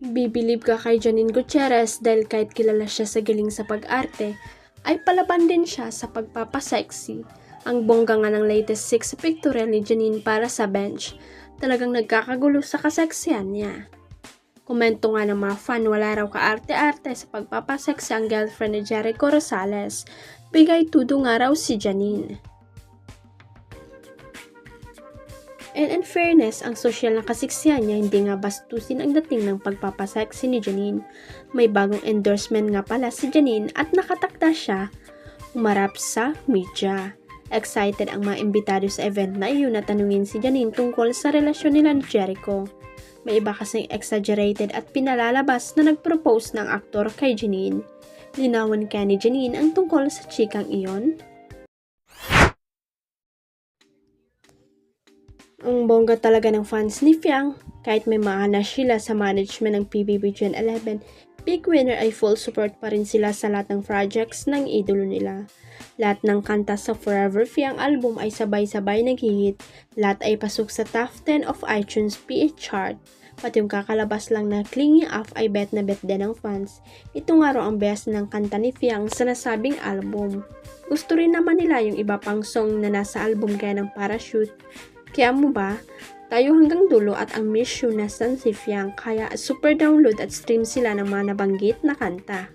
Bibilib ka kay Janine Gutierrez dahil kahit kilala siya sa galing sa pag-arte, ay palaban din siya sa pagpapasexy. Ang bongga nga ng latest six pictorial ni Janine para sa bench, talagang nagkakagulo sa kaseksihan niya. Komento nga ng mga fan wala raw kaarte-arte sa pagpapasexy ang girlfriend ni Jericho Rosales. Bigay tudo nga raw si Janine. And in fairness, ang social na kasiksihan niya hindi nga bastusin ang dating ng pagpapasexy ni Janine. May bagong endorsement nga pala si Janine at nakatakda siya umarap sa media. Excited ang mga imbitado sa event na iyon na tanungin si Janine tungkol sa relasyon nila ni Jericho. May iba kasing exaggerated at pinalalabas na nagpropose ng aktor kay Janine. Linawan kaya ni Janine ang tungkol sa chikang iyon? Ang bongga talaga ng fans ni Fiang. Kahit may maana sila sa management ng PBB Gen 11, big winner ay full support pa rin sila sa lahat ng projects ng idolo nila. Lahat ng kanta sa Forever Fiang album ay sabay-sabay naghihit. Lahat ay pasok sa top 10 of iTunes PH chart. Pati yung kakalabas lang na Clingy Off ay bet na bet din ng fans. Ito nga raw ang best ng kanta ni Fiang sa nasabing album. Gusto rin naman nila yung iba pang song na nasa album kaya ng Parachute. Kaya mo ba, tayo hanggang dulo at ang miss you na San si Fiang kaya super download at stream sila ng mga nabanggit na kanta.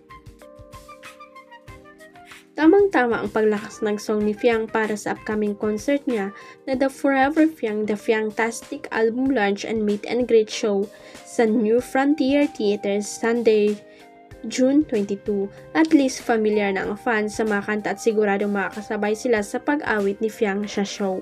Tamang-tama ang paglakas ng song ni Fiang para sa upcoming concert niya na The Forever Fiang The Fiangtastic Album Launch and Meet and Greet Show sa New Frontier Theater Sunday, June 22. At least familiar na ang fans sa mga kanta at siguradong makakasabay sila sa pag-awit ni Fiang sa show.